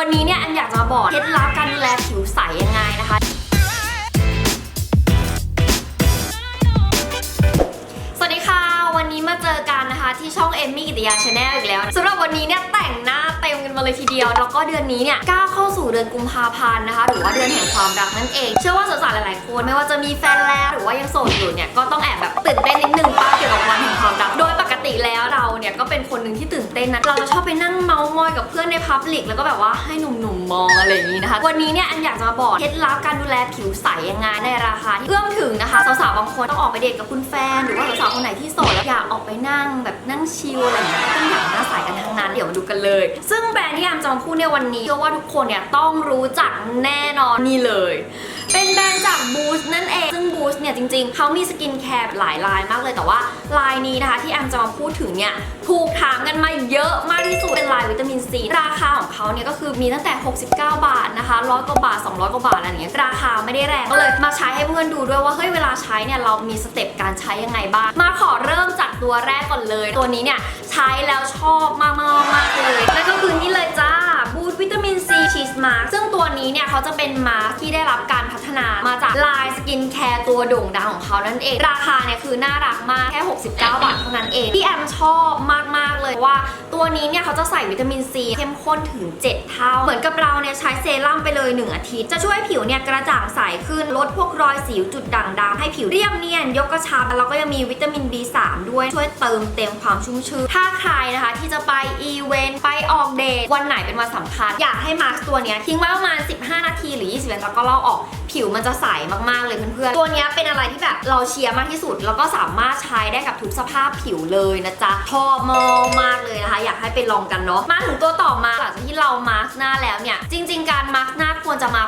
วันนี้เนี่ยแอมอยากจะมาบอกเคล็ดลับการดูแลผิวใสยังไงนะคะ สวัสดีค่ะ วันนี้มาเจอกันนะคะ ที่ช่องเอมมี่กิติยาชาแนลอีกแล้วสำหรับวันนี้เนี่ยแต่งหน้าเต็มกันมาเลยทีเดียว แล้วก็เดือนนี้เนี่ยก้าวเข้าสู่เดือนกุมภาพันธ์นะคะ หรือว่าเดือนแห่งความรักนั่นเอง เชื่อว่าสาวๆหลายๆคนไม่ว่าจะมีแฟนแล้วหรือว่ายังโสดอยู่เนี่ยก็ต้องแอบแบบตื่น เป็นคนหนึ่งที่ตื่นเต้นนะ เราจะชอบไปนั่งเมาส์มอยกับเพื่อนในพับลิกแล้วก็แบบว่าให้หนุ่มๆมองอะไรอย่างนี้นะคะ วันนี้เนี่ยอันอยากจะมาบอกเคล็ดลับการดูแลผิวใสยังไงในราคาที่เอื้อมถึงนะคะสาวๆบางคนต้องออกไปเดทกับคุณแฟน หรือว่าสาวๆคนไหนที่โสดแล้วอยากออกไปนั่งแบบนั่งชิลอะไรอย่างเงี้ยต้องอยากหน้าใสกันทั้งนั้นเดี๋ยวมาดูกันเลย ซึ่งแบรนด์ที่แอมจะมาพูดในวันนี้เชื่อว่าทุกคนเนี่ยต้องรู้จักแน่นอนนี่เลย เป็นแบรนด์จาก Boost นั่นเอง ซึ่ง Boost เนี่ยจริงๆ เขามีสกินแคร์หลายลายมากเลย แต่ว่าลายนี้นะคะที่แอมจะมาพูดถึงเนี่ยถูกถามกันมาเยอะมากที่สุด เป็นลายวิตามินซี ราคาของเขาเนี่ยก็คือมีตั้งแต่ 69 บาทนะคะร้อยกว่าบาท 200 กว่าบาทอะไรอย่างเงี้ย ราคาไม่ได้แรงก็เลยมาใช้ให้เพื่อนดูด้วยว่าเฮ้ยเวลาใช้เนี่ยเรามีสเต็ปการใช้ยังไงบ้าง มาขอเริ่มจากตัวแรกก่อนเลย ตัวนี้เนี่ยใช้แล้วชอบมากๆมากเลย นั่นก็คือนี่เลยจ้าบูสต์วิตามินซี ชีสมาร์ซึ่งตัวนี้เนี่ยเขาจะเป็นมาร์ที่ได้รับการพัฒนามาจากลายสกินแคร์ตัวโด่งดังของเขานั่นเอง ราคาเนี่ยคือน่ารักมากแค่ 69 บาทเท่านั้นเองที่แอมชอบมากๆเลยว่าตัวนี้เนี่ยเขาจะใส่วิตามินซีเข้มข้นถึง 7 เท่า เหมือนกับเราเนี่ยใช้เซรั่มไปเลย 1 อาทิตย์ จะช่วยผิวเนี่ยกระจ่างใสขึ้นลดพวกรอยสิวจุดด่างดำให้ผิวเรียบเนียน ยกกระชับแล้วก็ยังมีวิตามิน B3 ด้วยช่วยเติมเต็มความชุ่มชื้นถ้าใครนะคะที่จะไปอีเวนต์ไปออกเดทวันไหนเป็นวันสำคัญ อยากให้มาสก์ตัวเนี้ยทิ้งไว้ประมาณ 15 นาทีหรือ 20นาทีแล้วก็ลอกออกผิวมันจะใสมากๆเลยเพื่อนๆ ตัวนี้เป็นอะไรที่แบบเราเชียร์มากที่สุด แล้วก็สามารถใช้ได้กับทุกสภาพผิวเลยนะจ๊ะชอบมองมากเลยนะคะ อยากให้ไปลองกันเนาะมาถึงตัวต่อมาหลังจากที่เรามาร์กหน้าแล้วเนี่ยจริง ๆ การมาร์กหน้าควรจะมา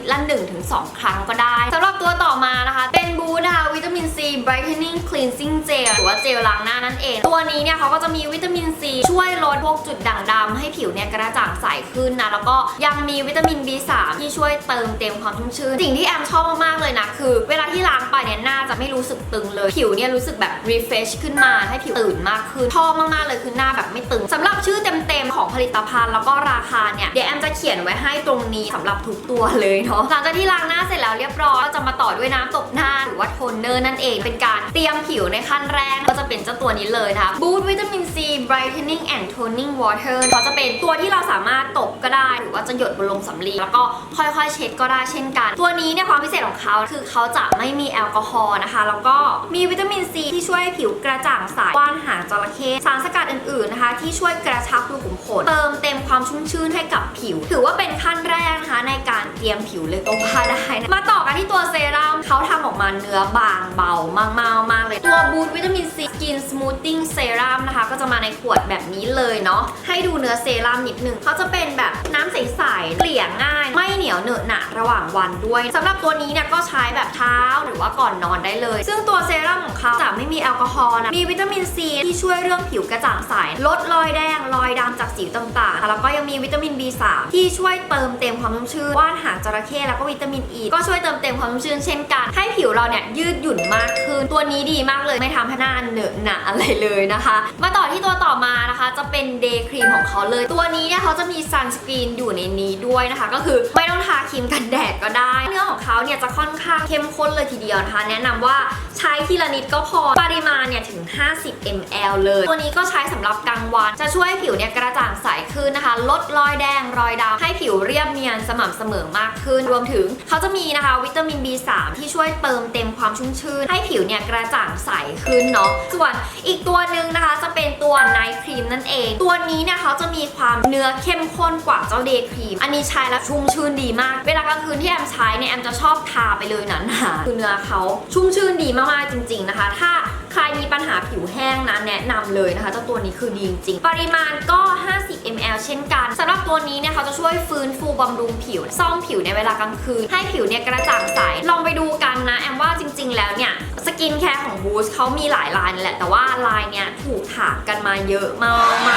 ทิตย์ละ 1-2 ครั้งก็ได้สำหรับตัวต่อมานะคะเป็นบูนะคะวิตามินซี brightening cleansing gel หรือว่าเจลล้างหน้านั่นเอง ตัวนี้เนี่ยเขาก็จะมีวิตามินซีช่วยลดพวกจุดด่างดำให้ผิวเนี่ยกระจ่างใสขึ้นนะแล้วก็ยังมีวิตามิน B3 ที่ช่วยเติมเต็มความชุ่มชื้นสิ่งที่แอมชอบมากๆเลยนะคือ เวลาที่ล้างไปเนี่ยหน้าจะไม่รู้สึกตึงเลย ผิวเนี่ยรู้สึกแบบ refresh ขึ้นมาให้ผิวตื่นมากขึ้นชอบมากๆเลยคือหน้าแบบไม่ตึงสำหรับชื่อเต็มๆของผลิตภัณฑ์แล้วก็ราคาเนี่ยเดี๋ยวแอมจะเขียนไว้ให้ตรงนี้สำหรับทุกตัวเลยเนาะหลังจากที่ล้างหน้าเสร็จแล้วเรียบร้อยก็จะมาต่อด้วยน้ำตบหน้าหรือว่าโทนเนอร์นั่นเองเป็นการเตรียมผิวในขั้นแรกก็จะเป็นเจ้าตัวนี้เลยนะคะ Boost Vitamin C Brightening and Toning Water เขาจะเป็นตัวที่เราสามารถตบก็ได้ หรือว่าจะหยดบนลงสำลีแล้วก็ค่อยๆ เช็ดก็ได้เช่นกัน ตัวนี้เนี่ยความพิเศษของเขาคือเขาจะไม่มีแอลกอฮอล์นะคะ แล้วก็มีวิตามินซีที่ช่วยผิวกระจ่างใสว่านหางจระเข้สารสกัดอื่นๆนะคะที่ช่วยกระชับรูขุมขนเติมเต็มความชุ่มชื้นให้กับผิว ถือว่าเป็นขั้นแรกนะคะในการเตรียมผิวเลยก็ว่าได้นะมาต่อกันที่ตัวเซรั่มเขาทำออกมาเนื้อบางเบามากๆมากเลย ตัวบูทวิตามินซีสกินสมูทติ้งเซรั่มนะคะ ก็จะมาในขวดแบบนี้เลยเนาะให้ดูเนื้อเซรั่มนิดนึงเขาจะเป็นแบบน้ำใสๆเกลี่ยง่าย ไม่เหนียวเหนอะหนะระหว่างวันด้วยสำหรับตัวนี้เนี่ยก็ใช้แบบเช้าหรือว่าก่อนนอนได้เลย ซึ่งตัวเซรั่มของเขาจะไม่มีแอลกอฮอล์นะมีวิตามินซีที่ช่วยเรื่องผิวกระจ่างใสลดรอยแดงรอยดำจากสิวต่างๆแล้วก็ยังมีวิตามิน B3 ที่ช่วยเติมเต็มความชุ่มชื้นว่านหางจระเข้แล้วก็วิตามินอ e ีก็ช่วยเติมเต็มความชุ่มชื้นเช่นกัน ให้ผิวเราเนี่ยยืดหยุ่นมากขึ้น ตัวนี้ดีมากเลยไม่ทำให้หน้าเหนอะหนะอะไรเลยนะคะ มาต่อที่ตัวต่อมานะคะ จะเป็นเดย์ครีมของเขาเลย ตัวนี้เนี่ยเขาจะมีซันสกรีนอยู่ในนี้ด้วยนะคะ ก็คือไม่ต้องทาครีมกันแดดก็ได้ เนื้อของเขาเนี่ยจะค่อนข้างเข้มข้นเลยทีเดียวนะคะ แนะนำว่าใช้ทีละนิดก็พอปริมาณเนี่ยถึง 50 ml เลย ตัวนี้ก็ใช้สำหรับกลางวัน จะช่วยให้ผิวเนี่ยกระจ่างใสขึ้นนะคะ ลดรอยแดงรอยดำให้ผิวเรียบเนียนสม่ำเสมอมากขึ้นรวมถึงเขาจะมีนะคะวิตามิน B3 ที่ช่วยเติมเต็มความชุ่มชื้นให้ผิวเนี่ยกระจ่างใสขึ้นเนาะส่วนอีกตัวหนึ่งนะคะจะเป็นตัวไนท์ครีมนั่นเอง ตัวนี้เนี่ยเขาจะมีความเนื้อเข้มข้นกว่าเจ้าเดย์ครีม อันนี้ใช้แล้วชุ่มชื่นดีมาก เวลากลางคืนที่แอมใช้เนี่ยแอมจะชอบทาไปเลยหนาๆคือเนื้อเขาชุ่มชื่นดีมากๆจริง ๆนะคะ ถ้า ใครมีปัญหาผิวแห้งนะแนะนำเลยนะคะเจ้าตัวนี้คือดีจริง ปริมาณก็ 50 ml เช่นกันสำหรับตัวนี้เนี่ยเขาจะช่วยฟื้นฟูบำรุงผิว ซ่อมผิวในเวลากลางคืน ให้ผิวเนี่ยกระจ่างใส ลองไปดูกันนะ แอมว่าจริง ๆ แล้วเนี่ยสกินแคร์ของบูสเขามีหลายลายนั่นแหละ แต่ว่าลายเนี่ยถูกถามกันมาเยอะม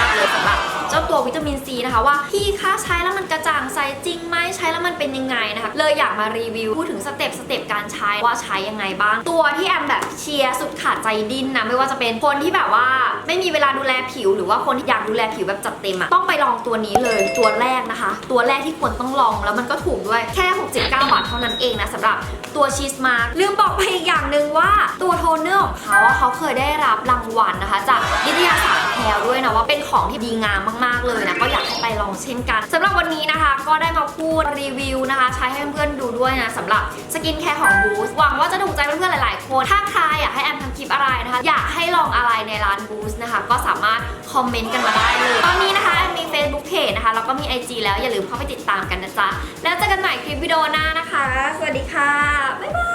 ากๆเลยสำหรับเจ้าตัววิตามินซีนะคะว่าพี่คะใช้แล้วมันกระจ่างใสจริงไหมใช้แล้วมันเป็นยังไงนะคะเลยอยากมารีวิวพูดถึงสเต็ปสเต็ปการใช้ว่าใช้ยังไงบ้าง ตัวที่แอมแบบเชียร์สุดขาดใจดิ้นนะไม่ว่าจะเป็นคนที่แบบว่า ไม่มีเวลาดูแลผิว หรือว่าคนที่อยากดูแลผิวแบบจัดเต็มอะต้องไปลองตัวนี้เลยตัวแรกนะคะ ตัวแรกที่ควรต้องลองแล้วมันก็ถูกด้วยแค่ 69 บาทเท่านั้นเองนะสำหรับตัวชีสมาร์ลืมบอกไปอีกอย่างหนึ่งว่าตัวโทนเนอร์ของเขาเขาเคยได้รับรางวัลนะคะ จากนิตยส แพลด้วยนะว่าเป็นของที่ดีงามมากๆเลยนะก็อยากให้ไปลองเช่นกันสำหรับวันนี้นะคะ ก็ได้มาพูดรีวิวนะคะ ใช้ให้เพื่อนๆดูด้วยนะสำหรับสกินแคร์ของบูสหวังว่าจะถูกใจเพื่อนๆหลายๆคน ถ้าใครอยากให้แอมทำคลิปอะไรนะคะ อยากให้ลองอะไรในร้านบูสนะคะ ก็สามารถคอมเมนต์กันมาได้เลย ตอนนี้นะคะแอมมี Facebook Page นะคะแล้วก็มี IG แล้วอย่าลืมเข้าไปติดตามกันนะจ๊ะแล้วเจอกันใหม่คลิปวิดีโอหน้านะคะ สวัสดีค่ะบ๊ายบาย